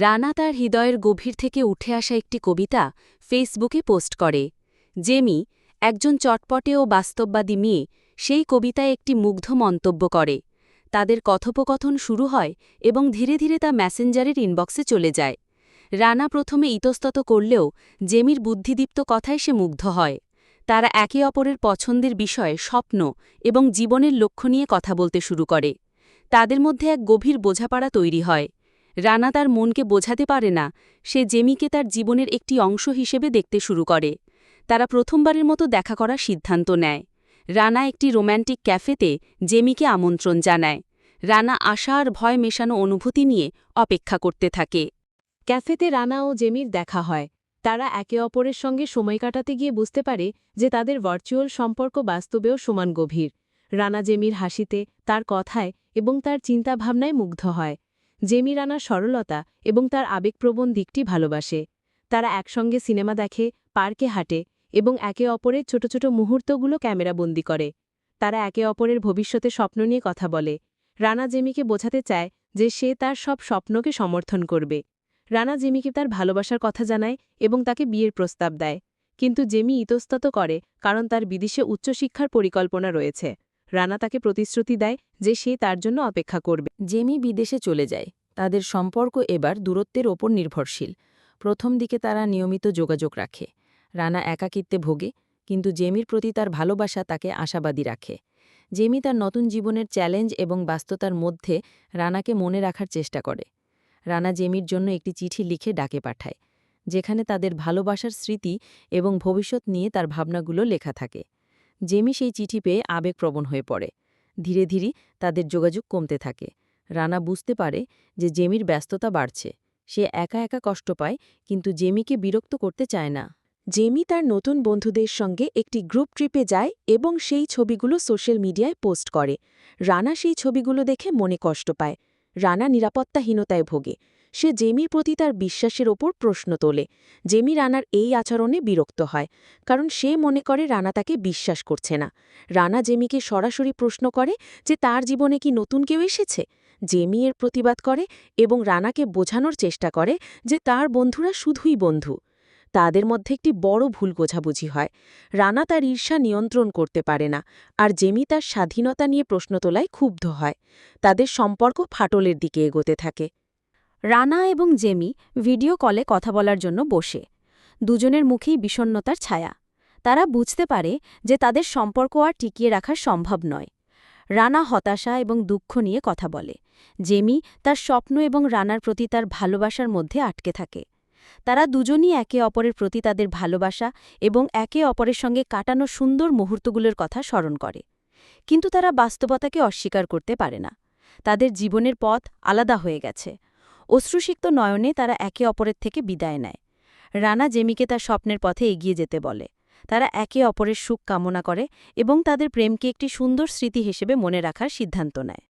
রানা তার হৃদয়ের গভীর থেকে উঠে আসা একটি কবিতা ফেসবুকে পোস্ট করে। জেমি, একজন চটপটে ও বাস্তববাদী মেয়ে, সেই কবিতায় একটি মুগ্ধ মন্তব্য করে। তাদের কথোপকথন শুরু হয় এবং ধীরে ধীরে তা ম্যাসেঞ্জারের ইনবক্সে চলে যায়। রানা প্রথমে ইতস্তত করলেও জেমির বুদ্ধিদীপ্ত কথায় সে মুগ্ধ হয়। তারা একে অপরের পছন্দের বিষয়ে স্বপ্ন এবং জীবনের লক্ষ্য নিয়ে কথা বলতে শুরু করে। তাদের মধ্যে এক গভীর বোঝাপড়া তৈরি হয়। রানা তার মনকে বোঝাতে পারে না। সে জেমিকে তার জীবনের একটি অংশ হিসেবে দেখতে শুরু করে। তারা প্রথমবারের মতো দেখা করার সিদ্ধান্ত নেয়। রানা একটি রোম্যান্টিক ক্যাফেতে জেমিকে আমন্ত্রণ জানায়। রানা আশা আর ভয় মেশানো অনুভূতি নিয়ে অপেক্ষা করতে থাকে। ক্যাফেতে রানা ও জেমির দেখা হয়। তারা একে অপরের সঙ্গে সময় কাটাতে গিয়ে বুঝতে পারে যে তাদের ভার্চুয়াল সম্পর্ক বাস্তবেও সমান গভীর। রানা জেমির হাসিতে, তার কথায় এবং তার চিন্তাভাবনায় মুগ্ধ হয়। জেমি রানার সরলতা এবং তার আবেগপ্রবণ দিকটি ভালোবাসে। তারা একসঙ্গে সিনেমা দেখে, পার্কে হাঁটে এবং একে অপরের ছোট ছোট মুহূর্তগুলো ক্যামেরাবন্দি করে। তারা একে অপরের ভবিষ্যতে স্বপ্ন নিয়ে কথা বলে। রানা জেমিকে বোঝাতে চায় যে সে তার সব স্বপ্নকে সমর্থন করবে। রানা জেমিকে তার ভালোবাসার কথা জানায় এবং তাকে বিয়ের প্রস্তাব দেয়। কিন্তু জেমি ইতস্তত করে কারণ তার বিদেশে উচ্চশিক্ষার পরিকল্পনা রয়েছে। রানা তাকে প্রতিশ্রুতি দেয় যে সে তার জন্য অপেক্ষা করবে। জেমি বিদেশে চলে যায়। তাদের সম্পর্ক এবার দূরত্বের ওপর নির্ভরশীল। প্রথম দিকে তারা নিয়মিত যোগাযোগ রাখে। রানা একাকিত্বে ভোগে, কিন্তু জেমির প্রতি তার ভালোবাসা তাকে আশাবাদী রাখে। জেমি তার নতুন জীবনের চ্যালেঞ্জ এবং বাস্ততার মধ্যে রানাকে মনে রাখার চেষ্টা করে। রানা জেমির জন্য একটি চিঠি লিখে ডাকে পাঠায়, যেখানে তাদের ভালোবাসার স্মৃতি এবং ভবিষ্যৎ নিয়ে তার ভাবনাগুলো লেখা থাকে। জেমি সেই চিঠি পেয়ে আবেগপ্রবণ হয়ে পড়ে। ধীরে ধীরে তাদের যোগাযোগ কমতে থাকে। রানা বুঝতে পারে যে জেমির ব্যস্ততা বাড়ছে। সে একা একা কষ্ট পায়, কিন্তু জেমিকে বিরক্ত করতে চায় না। জেমি তার নতুন বন্ধুদের সঙ্গে একটি গ্রুপ ট্রিপে যায় এবং সেই ছবিগুলো সোশ্যাল মিডিয়ায় পোস্ট করে। রানা সেই ছবিগুলো দেখে মনে কষ্ট পায়। রানা নিরাপত্তাহীনতায় ভোগে। সে জেমির প্রতি তার বিশ্বাসের ওপর প্রশ্ন তোলে। জেমি রানার এই আচরণে বিরক্ত হয়, কারণ সে মনে করে রানা তাকে বিশ্বাস করছে না। রানা জেমিকে সরাসরি প্রশ্ন করে যে তার জীবনে কি নতুন কেউ এসেছে? জেমি এর প্রতিবাদ করে এবং রানাকে বোঝানোর চেষ্টা করে যে তার বন্ধুরা শুধুই বন্ধু। তাদের মধ্যে একটি বড় ভুল বোঝাবুঝি হয়। রানা তার ঈর্ষা নিয়ন্ত্রণ করতে পারে না আর জেমি তার স্বাধীনতা নিয়ে প্রশ্ন তোলায় ক্ষুব্ধ হয়। তাদের সম্পর্ক ফাটলের দিকে এগোতে থাকে। রানা এবং জেমি ভিডিও কলে কথা বলার জন্য বসে। দুজনের মুখেই বিষণ্নতার ছায়া। তারা বুঝতে পারে যে তাদের সম্পর্ক আর টিকিয়ে রাখা সম্ভব নয়। রানা হতাশা এবং দুঃখ নিয়ে কথা বলে। জেমি তার স্বপ্ন এবং রানার প্রতি তার ভালোবাসার মধ্যে আটকে থাকে। তারা দুজনই একে অপরের প্রতি তাদের ভালোবাসা এবং একে অপরের সঙ্গে কাটানো সুন্দর মুহূর্তগুলোর কথা স্মরণ করে। কিন্তু তারা বাস্তবতাকে অস্বীকার করতে পারে না। তাদের জীবনের পথ আলাদা হয়ে গেছে। অশ্রুসিক্ত নয়নে তারা একে অপরের থেকে বিদায় নেয়। রানা জেমিকে তার স্বপ্নের পথে এগিয়ে যেতে বলে। তারা একে অপরের সুখ কামনা করে এবং তাদের প্রেমকে একটি সুন্দর স্মৃতি হিসেবে মনে রাখার সিদ্ধান্ত নেয়।